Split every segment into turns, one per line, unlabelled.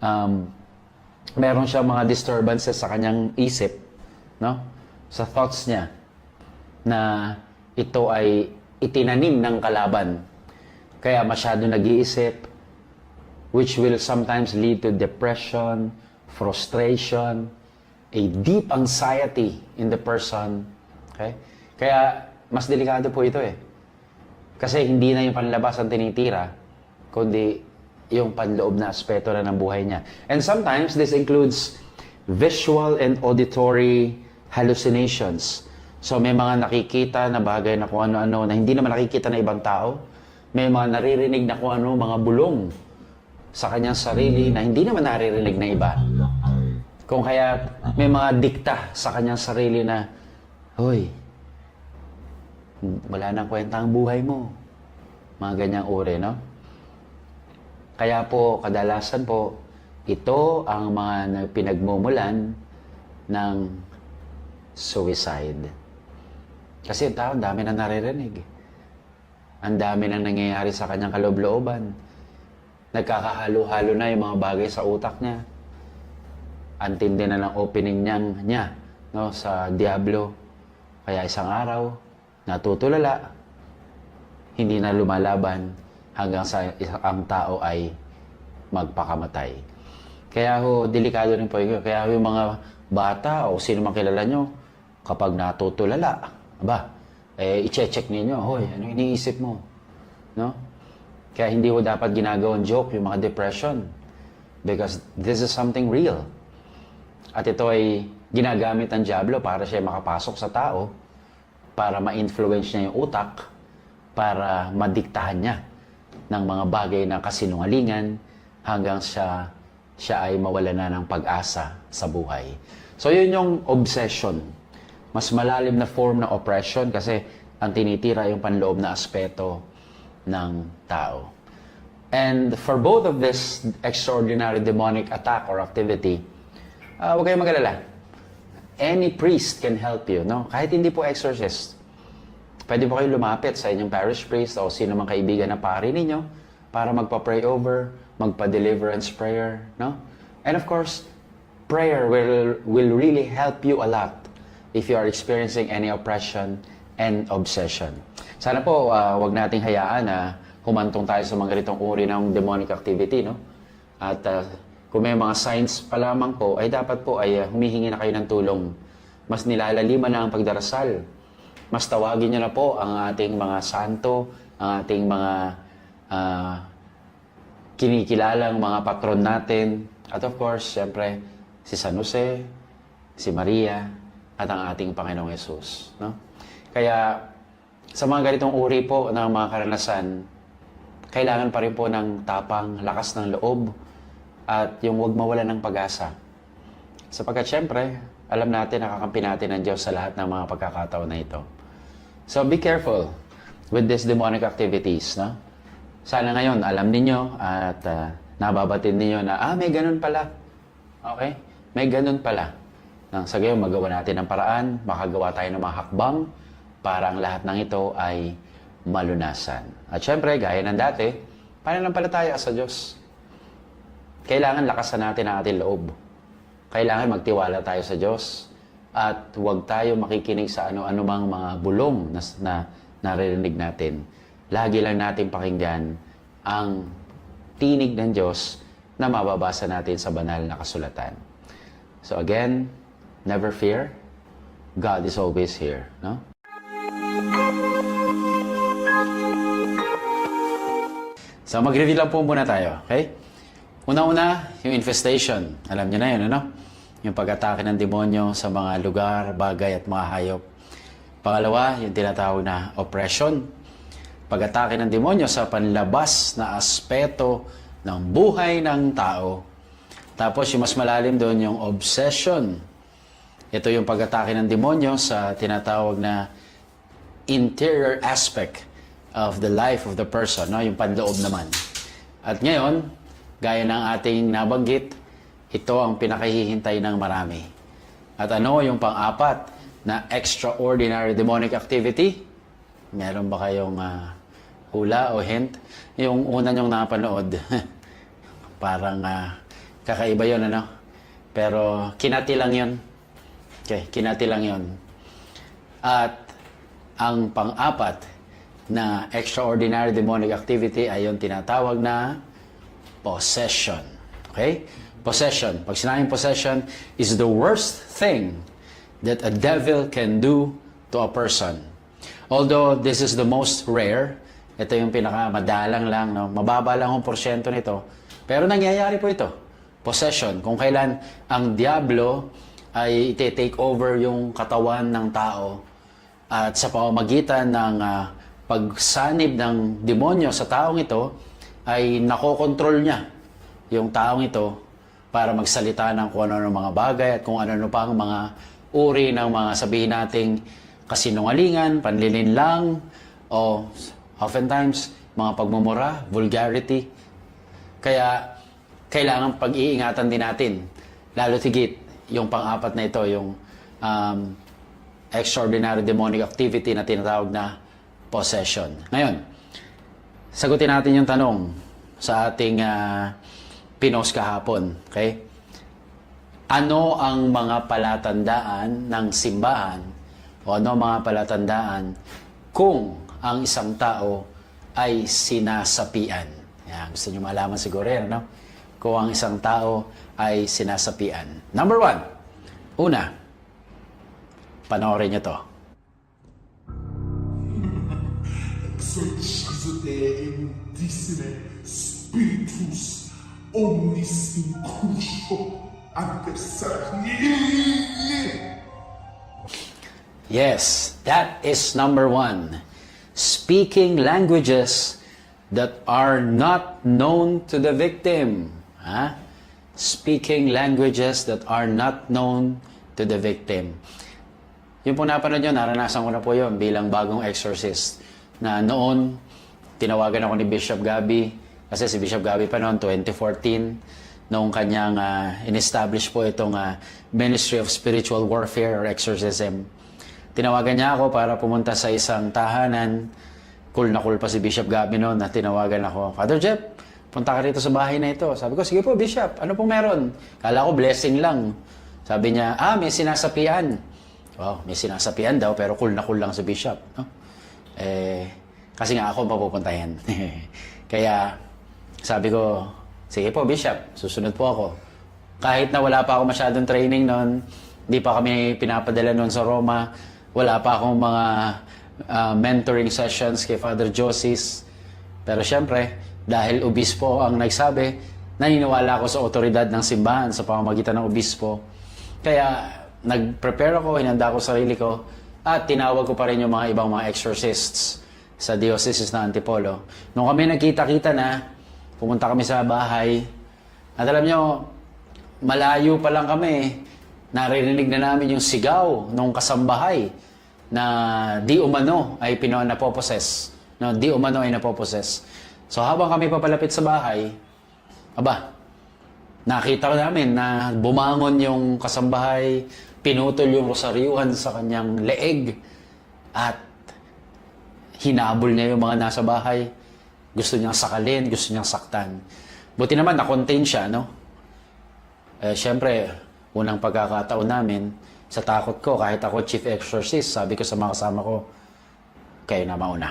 um, meron siya mga disturbances sa kanyang isip, no? Sa thoughts niya na ito ay itinanim ng kalaban. Kaya masyado nag-iisip, which will sometimes lead to depression, frustration, a deep anxiety in the person. Okay? Kaya mas delikado po ito eh. Kasi hindi na yung panlabas ang tinitira, kundi yung panloob na aspeto na ng buhay niya. And sometimes this includes visual and auditory hallucinations. So may mga nakikita na bagay na kung ano-ano na hindi naman nakikita na ibang tao. May mga naririnig na kung ano, mga bulong sa kanyang sarili na hindi naman naririnig na iba. Kung kaya may mga dikta sa kanyang sarili na, Hoy, wala nang kwenta ang buhay mo. Mga ganyang uri, no? Kaya po, kadalasan po, ito ang mga na- pinagmumulan ng suicide. Kasi yung tao, ang dami na naririnig. Ang dami na nangyayari sa kanyang kaloob-looban. Nagkakahalo-halo na yung mga bagay sa utak niya. Antindi na ng opening niyang, niya no, sa Diablo. Kaya isang araw, natutulala, hindi na lumalaban hanggang sa ang tao ay magpakamatay. Kaya ho, delikado rin po yun. Kaya ho, yung mga bata o sino man kilala nyo, kapag natutulala, aba, eh, i-check ninyo, hoy, ano iniisip mo? No? Kaya hindi ho dapat ginagawang joke yung mga depression. Because this is something real. At ito ay ginagamit ng Diablo para siya makapasok sa tao, para ma-influence niya yung utak, para madiktahan niya ng mga bagay na kasinungalingan hanggang siya, siya ay mawala na ng pag-asa sa buhay. So yun yung obsession. Mas malalim na form ng oppression kasi ang tinitira yung panloob na aspeto ng tao. And for both of this extraordinary demonic attack or activity, uh, huwag kayong magalala. Any priest can help you, no? Kahit hindi po exorcist. Pwede po kayo lumapit sa inyong parish priest o sino mang kaibigan na pari ninyo para magpa-pray over, magpa-deliverance prayer, no? And of course, prayer will, will really help you a lot if you are experiencing any oppression and obsession. Sana po, uh, wag nating hayaan na humantong tayo sa mga ganitong uri ng demonic activity, no? At uh, kung may mga signs pa lamang po, ay dapat po ay uh, humihingi na kayo ng tulong. Mas nilalaliman na ang pagdarasal. Mas tawagin niyo na po ang ating mga santo, ang ating mga uh, kinikilalang mga patron natin. At of course, siyempre, si San Jose, si Maria, at ang ating Panginoong Yesus. No? Kaya, sa mga ganitong uri po ng mga karanasan, kailangan pa rin po ng tapang, lakas ng loob, at yung huwag mawala ng pag-asa. Sapagkat syempre, alam natin, nakakampi natin ng Diyos sa lahat ng mga pagkakataon na ito. So be careful with these demonic activities. No? Sana ngayon, alam ninyo at uh, nababatid ninyo na, ah, may ganun pala. Okay? May ganun pala. Nang sa gayon, magawa natin ng paraan, makagawa tayo ng mga hakbang para ang lahat ng ito ay malunasan. At syempre, gaya ng dati, pananampalataya sa Diyos. Kailangan lakasan natin ang ating loob. Kailangan magtiwala tayo sa Diyos. At huwag tayo makikinig sa ano-ano mang mga bulong na, na naririnig natin. Lagi lang natin pakinggan ang tinig ng Diyos na mababasa natin sa banal na kasulatan. So again, never fear. God is always here. No? So mag-review lang po muna tayo, okay? Una-una, yung infestation. Alam niyo na yun, ano? Yung pag-atake ng demonyo sa mga lugar, bagay at mga hayop. Pangalawa, yung tinatawag na oppression. Pag-atake ng demonyo sa panlabas na aspeto ng buhay ng tao. Tapos yung mas malalim doon, yung obsession. Ito yung pag-atake ng demonyo sa tinatawag na interior aspect of the life of the person, no? yung panloob naman. At ngayon, gaya ng ating nabanggit, ito ang pinakahihintay ng marami. At ano yung pang-apat na extraordinary demonic activity? Meron ba kayong ah, hula o hint? Yung una nyong napanood, parang ah, Kakaiba yun, ano? Pero kinati lang yun. Okay, kinati lang yun. At ang pang-apat na extraordinary demonic activity ay yung tinatawag na possession. Okay? Possession. Pag sinabing possession is the worst thing that a devil can do to a person. Although this is the most rare, ito yung pinakamadalang lang, no? mababa lang ang porsyento nito. Pero nangyayari po ito. Possession. Kung kailan ang Diablo ay iti-take over yung katawan ng tao at sa pamamagitan ng ah, pagsanib ng demonyo sa taong ito, ay nakokontrol niya yung taong ito para magsalita ng kung ano mga bagay at kung ano pa mga uri ng mga sabihin nating kasinungalingan, panlilinlang, o oftentimes mga pagmumura, vulgarity. Kaya kailangan pag-iingatan din natin. Lalo tigit yung pang-apat na ito, yung um, extraordinary demonic activity na tinatawag na possession. Ngayon, sagutin natin yung tanong sa ating ah, pinos kahapon. Okay? Ano ang mga palatandaan ng simbahan o ano mga palatandaan kung ang isang tao ay sinasapian? Yan, gusto nyo malaman siguro yan, no? Kung ang isang tao ay sinasapian. Number one, una, panoorin nyo to.
exorcizo te indicine spiritus omnis incurso adversari.
Yes, that is number one. Speaking languages that are not known to the victim. Ha? Speaking languages that are not known to the victim. Yung po napanood yun, naranasan ko na po yun bilang bagong exorcist. Na noon, tinawagan ako ni Bishop Gabi. Kasi si Bishop Gabi pa noon, 2014, noong kanyang ah, in-establish po itong ah, Ministry of Spiritual Warfare or Exorcism. Tinawagan niya ako para pumunta sa isang tahanan. Cool na cool pa si Bishop Gabi noon na tinawagan ako. Father Jeff, punta ka rito sa bahay na ito. Sabi ko, sige po Bishop, ano pong meron? Kala ko blessing lang. Sabi niya, ah, may sinasapian. Wow, may sinasapian daw pero cool na cool lang si Bishop. No? Eh, kasi nga ako mapupuntahin. Kaya sabi ko, sige po Bishop, susunod po ako. Kahit na wala pa ako masyadong training noon, hindi pa kami pinapadala noon sa Roma, wala pa akong mga ah, mentoring sessions kay Father Josis. Pero syempre, dahil obispo ang nagsabi, naniniwala ako sa otoridad ng simbahan sa pamamagitan ng obispo. Kaya nag-prepare ako, hinanda ko sarili ko, at tinawag ko pa rin yung mga ibang mga exorcists sa diocese na Antipolo. Nung kami nagkita-kita na, pumunta kami sa bahay, at alam nyo, malayo pa lang kami, naririnig na namin yung sigaw ng kasambahay na di umano ay pino napoposes. No, di umano ay napoposes. So habang kami papalapit sa bahay, aba, nakita ko namin na bumangon yung kasambahay, pinutol yung rosaryuhan sa kanyang leeg at hinabol niya yung mga nasa bahay. Gusto niyang sakalin, gusto niyang saktan. Buti naman, na-contain siya, no? Eh, syempre, unang pagkakataon namin, sa takot ko, kahit ako chief exorcist, sabi ko sa mga kasama ko, kayo na mauna.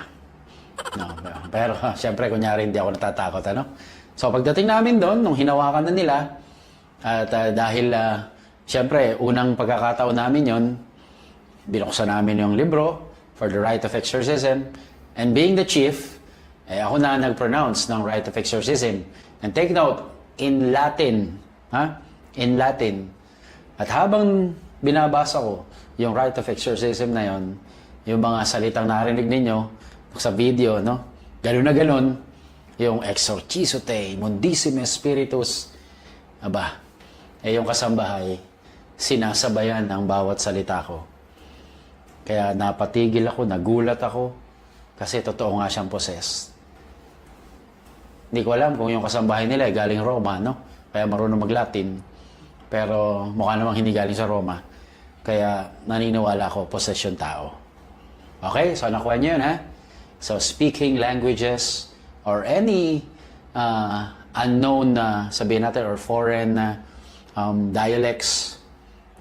No, pero syempre, kunyari hindi ako natatakot, ano? So, pagdating namin doon, nung hinawakan na nila, at ah, dahil, ah, syempre, unang pagkakataon namin yon binuksan namin yung libro for the rite of exorcism. And being the chief, eh, ako na nag-pronounce ng rite of exorcism. And take note, in Latin, ha? In Latin. At habang binabasa ko yung rite of exorcism na yon, yung mga salitang narinig ninyo sa video, no? Ganun na ganun, yung exorciso te, mundissime spiritus, aba, eh yung kasambahay, sinasabayan ang bawat salita ko. Kaya napatigil ako, nagulat ako, kasi totoo nga siyang possessed. Hindi ko alam kung yung kasambahay nila ay galing Roma, no? Kaya marunong mag-Latin. Pero mukha namang hindi galing sa Roma. Kaya naniniwala ako, possession tao. Okay? So nakuha niyo yun, ha? So speaking languages or any uh, unknown na sabihin natin or foreign na um, dialects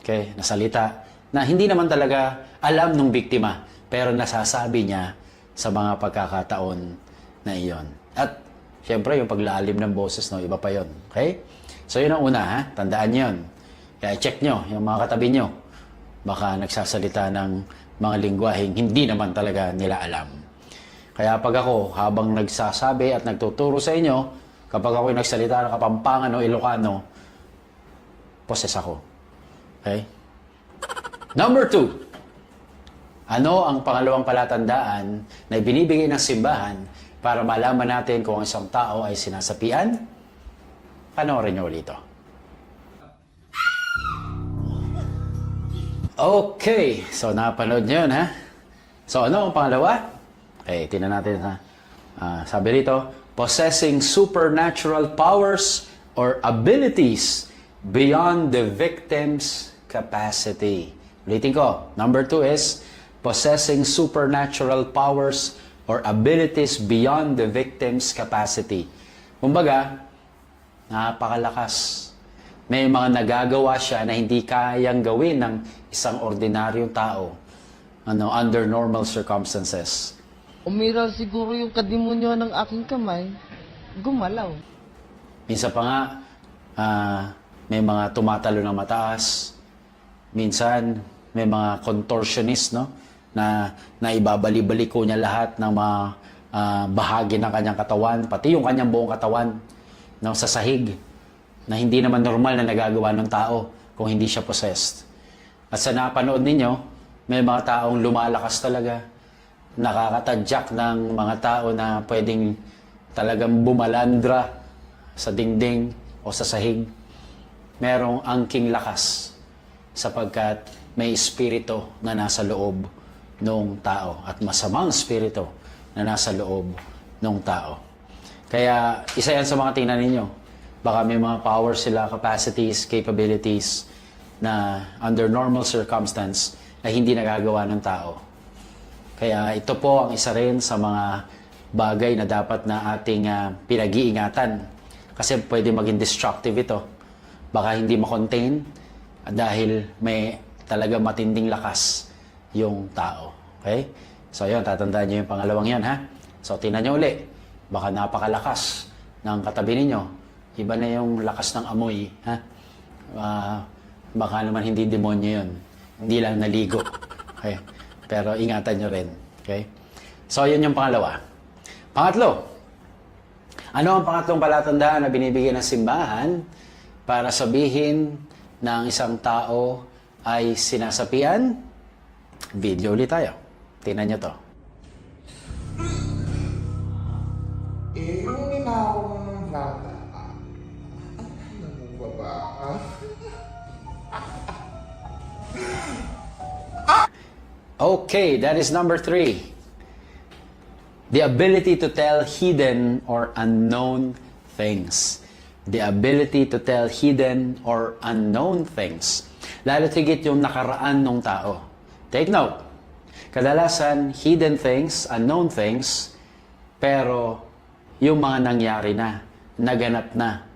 okay, na salita na hindi naman talaga alam ng biktima pero nasasabi niya sa mga pagkakataon na iyon. At syempre yung paglalim ng boses no, iba pa yon. Okay? So yun ang una ha, tandaan yun. Kaya check nyo yung mga katabi nyo. Baka nagsasalita ng mga lingwaheng hindi naman talaga nila alam. Kaya pag ako, habang nagsasabi at nagtuturo sa inyo, kapag ako nagsalita ng Kapampangan o Ilocano, poses ako. Okay? Number two, ano ang pangalawang palatandaan na ibinibigay ng simbahan para malaman natin kung ang isang tao ay sinasapian? Panoorin niyo ulit ito. Okay, so napanood niyo yun, ha? So ano ang pangalawa? Okay, tingnan natin ha. Ah, sabi rito, possessing supernatural powers or abilities beyond the victim's capacity. Ulitin ko. Number two is possessing supernatural powers or abilities beyond the victim's capacity. Kumbaga, napakalakas. May mga nagagawa siya na hindi kayang gawin ng isang ordinaryong tao ano, under normal circumstances.
Umiral siguro yung kadimonyo ng aking kamay. Gumalaw.
Minsan pa nga, ah, may mga tumatalo ng mataas. Minsan, may mga contortionist, no? Na, na ibabali-balik ko niya lahat ng mga ah, bahagi ng kanyang katawan, pati yung kanyang buong katawan, no? Sa sahig, na hindi naman normal na nagagawa ng tao kung hindi siya possessed. At sa napanood ninyo, may mga taong lumalakas talaga, nakakatadyak ng mga tao na pwedeng talagang bumalandra sa dingding o sa sahig. Merong angking lakas sapagkat may espiritu na nasa loob ng tao at masamang espiritu na nasa loob ng tao. Kaya isa yan sa mga tingnan ninyo. Baka may mga powers sila, capacities, capabilities na under normal circumstance ay hindi nagagawa ng tao. Kaya ito po ang isa rin sa mga bagay na dapat na ating ah, pinag-iingatan. Kasi pwede maging destructive ito. Baka hindi makontain dahil may talaga matinding lakas yung tao. Okay? So yun, tatandaan nyo yung pangalawang yan ha. So tingnan nyo uli. Baka napakalakas ng katabi ninyo. Iba na yung lakas ng amoy. Ha? Ah, baka naman hindi demonyo yun. Hindi lang naligo. Okay? Pero ingatan nyo rin. Okay? So, yun yung pangalawa. Pangatlo, ano ang pangatlong palatandaan na binibigyan ng simbahan para sabihin ang isang tao ay sinasapian? Video ulit tayo. Tingnan nyo to.
Eh, yung inawa mo ng bata, ah, ano?
Okay, that is number three. The ability to tell hidden or unknown things. The ability to tell hidden or unknown things. Lalo tigit yung nakaraan ng tao. Take note. Kadalasan, hidden things, unknown things, pero yung mga nangyari na, naganap na.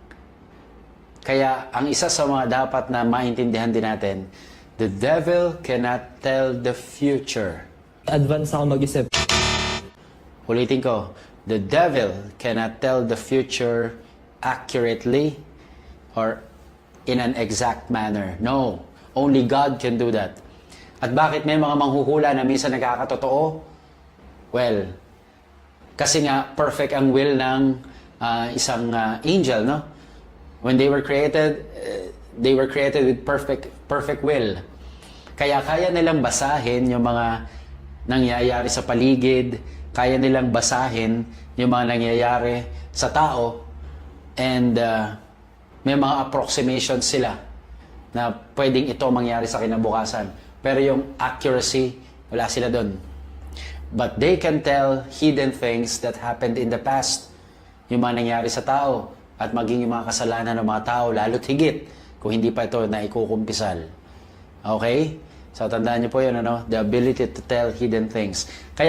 Kaya ang isa sa mga dapat na maintindihan din natin, the devil cannot tell the future.
advance ako mag-isip.
Ulitin ko, the devil cannot tell the future accurately or in an exact manner. No, only God can do that. At bakit may mga manghuhula na minsan nagkakatotoo? Well, kasi nga perfect ang will ng ah, isang ah, angel, no? When they were created, eh, they were created with perfect perfect will. Kaya kaya nilang basahin yung mga nangyayari sa paligid, kaya nilang basahin yung mga nangyayari sa tao, and ah, may mga approximations sila na pwedeng ito mangyari sa kinabukasan. Pero yung accuracy, wala sila doon. But they can tell hidden things that happened in the past. Yung mga nangyari sa tao at maging yung mga kasalanan ng mga tao, lalo't higit kung hindi pa ito na ikukumpisal. Okay? So tandaan niyo po yun, ano? The ability to tell hidden things. Kaya